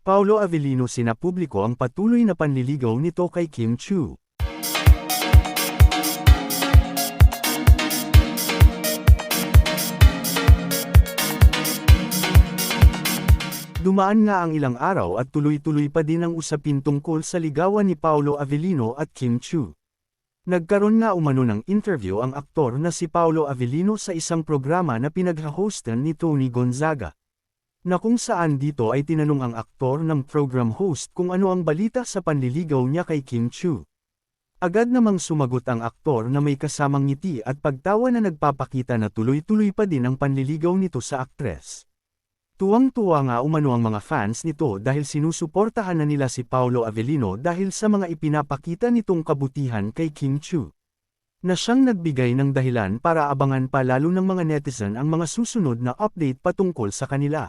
Paulo Avellino sinapubliko ang patuloy na panliligaw nito kay Kim Chu. Dumaan nga ang ilang araw at tuloy-tuloy pa din ang usapin tungkol sa ligawan ni Paulo Avellino at Kim Chu. Nagkaroon nga umano ng interview ang aktor na si Paulo Avellino sa isang programa na pinag-hostan ni Tony Gonzaga. Na kung saan dito ay tinanong ang aktor ng program host kung ano ang balita sa panliligaw niya kay Kim Chu. Agad namang sumagot ang aktor na may kasamang ngiti at pagtawa na nagpapakita na tuloy-tuloy pa din ang panliligaw nito sa aktres. Tuwang-tuwa nga umano ang mga fans nito dahil sinusuportahan na nila si Paulo Avellino dahil sa mga ipinapakita nitong kabutihan kay Kim Chu. Na siyang nagbigay ng dahilan para abangan pa lalo ng mga netizen ang mga susunod na update patungkol sa kanila.